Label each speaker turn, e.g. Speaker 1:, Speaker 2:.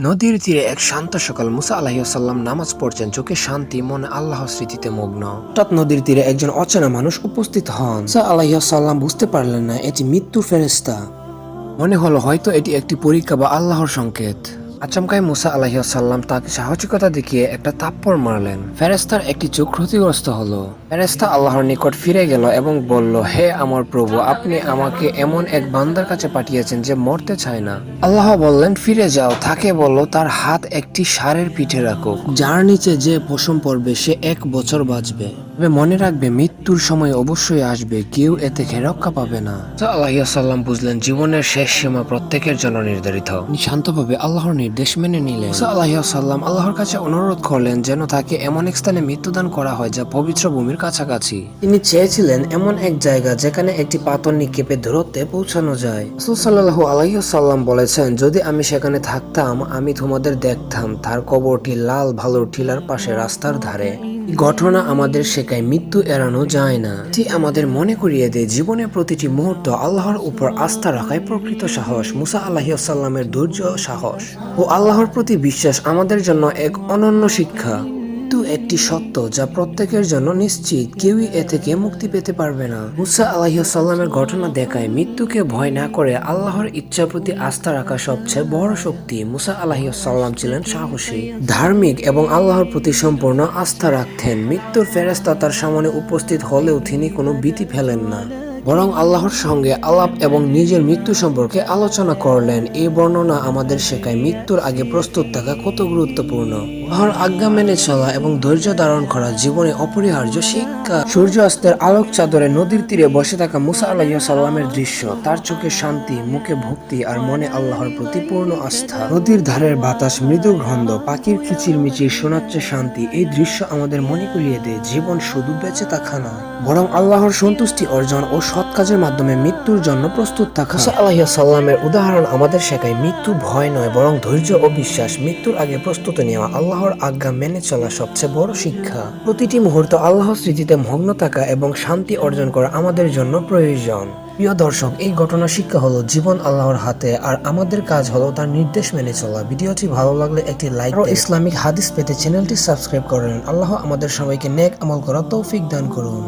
Speaker 1: নদীর তীরে এক শান্ত সকাল মুসা আলাহিসাল্লাম নামাজ পড়ছেন, চোখে শান্তি, মনে আল্লাহ স্মৃতিতে মগ্ন। হঠাৎ নদীর তীরে একজন অচেনা মানুষ উপস্থিত হন। মুসা আলাহিসাল্লাম বুঝতে পারলেন না, এটি মৃত্যুর ফেরেস্তা মনে হলো হয়তো এটি একটি পরীক্ষা বা আল্লাহর সংকেত। আচমকাই মুসা আলাহিসাল্লাম তাকে সাহসিকতা দেখিয়ে একটা তাপ্পড় মারলেন। ফেরেস্তার একটি চোখ ক্ষতিগ্রস্ত হলো। ফেরেস্তা আল্লাহর নিকট ফিরে গেল এবং বলল, হে আমার প্রভু, আপনি আমাকে এমন এক বান্দার কাছে পাঠিয়েছেন যে মরতে চায় না। আল্লাহ বললেন, ফিরে যাও। তাকে বলল, তার হাত একটি সারের পিঠে রাখো যার নিচে যে পশম পড়বে সে এক বছর বাঁচবে। তবে মনে রাখবে মৃত্যুর সময় অবশ্যই আসবে কেউ এ থেকে রক্ষা পাবে না। আল্লাহাল্লাম বুঝলেন জীবনের শেষ সীমা প্রত্যেকের জন্য নির্ধারিত। শান্তভাবে আল্লাহর নির্দেশ মেনে নিলেন। আল্লাহাল্লাম আল্লাহর কাছে অনুরোধ করলেন যেন তাকে এমন এক স্থানে মৃত্যুদান করা হয় যা পবিত্র ভূমির কাছাকাছি। তিনি চেয়েছিলেন এমন এক জায়গা যেখানে একটি পাথর নিক্ষেপে দূরত্বে পৌঁছানো যায়। সুসাল্লাহ সাল্লাহ আলাইসাল্লাম বলেছেন যদি আমি সেখানে থাকতাম আমি তোমাদের দেখতাম তার কবরটি লাল ভালো টিলার পাশে রাস্তার ধারে। ঘটনা আমাদের শেখায় মৃত্যু এড়ানো যায় না। এটি আমাদের মনে করিয়ে দেয়, জীবনের প্রতিটি মুহূর্ত আল্লাহর উপর আস্থা রাখায় প্রকৃত সাহস, মুসা আল্লাহিসাল্লামের ধৈর্য সাহস। ও আল্লাহর প্রতি বিশ্বাস আমাদের জন্য এক অনন্য শিক্ষা। মৃত্যু একটি সত্য যা প্রত্যেকের জন্য নিশ্চিত, কেউই এ থেকে মুক্তি পেতে পারবে না। মুসা আলাহিসাল্লামের ঘটনা দেখায় মৃত্যুকে ভয় না করে আল্লাহর ইচ্ছার প্রতি আস্থা রাখা সবচেয়ে বড় শক্তি মুসা আলাহিসাল্লাম ছিলেন সাহসী। ধার্মিক এবং আল্লাহর প্রতি সম্পূর্ণ আস্থা রাখতেন। মৃত্যুর ফেরেস্তা তার সামনে উপস্থিত হলেও তিনি কোনো ভীতি ফেলেন না। বরং আল্লাহর সঙ্গে আলাপ এবং নিজের মৃত্যু সম্পর্কে আলোচনা করলেন। এই বর্ণনা আমাদের শেখায় মৃত্যুর আগে প্রস্তুত থাকা কত গুরুত্বপূর্ণ। আল্লাহর আজ্ঞা মেনে চলা এবং ধৈর্য ধারণ করা জীবনে অপরিহার্য শিক্ষা। সূর্যাস্তের আলোক চাদরে নদীর তীরে বসে থাকা মুসা আলাইয়া সাল্লামের দৃশ্য। তার চোখে শান্তি, মুখে ভক্তি আর মনে আল্লাহর প্রতি পূর্ণ আস্থা। নদীর ধারের বাতাস, মৃদু গন্ধ, পাখির কিচির মিচির শোনাচ্ছে শান্তি, এই দৃশ্য আমাদের মনে করিয়ে দেয়, জীবন শুধু বেঁচে থাকা নয়। বরং আল্লাহর সন্তুষ্টি অর্জন ও সৎ কাজের মাধ্যমে মৃত্যুর জন্য প্রস্তুত থাকা। মুসা আল্লাহ সাল্লামের উদাহরণ আমাদের শেখায়, মৃত্যু ভয় নয়, বরং ধৈর্য ও বিশ্বাস, মৃত্যুর আগে প্রস্তুতি নেওয়া আল্লাহর আজ্ঞা মেনে চলা সবচেয়ে বড় শিক্ষা। প্রতিটি মুহূর্ত আল্লাহর স্মৃতিতে মগ্ন থাকা এবং শান্তি অর্জন করা আমাদের জন্য প্রয়োজন। প্রিয় দর্শক এই ঘটনা শিক্ষা হলো জীবন আল্লাহর হাতে আর আমাদের কাজ হলো তার নির্দেশ মেনে চলা। ভিডিওটি ভালো লাগলে একটি লাইক ও ইসলামিক হাদিস পেতে চ্যানেলটি সাবস্ক্রাইব করেন। আল্লাহ আমাদের সবাইকে নেক আমল করা তৌফিক দান করুন।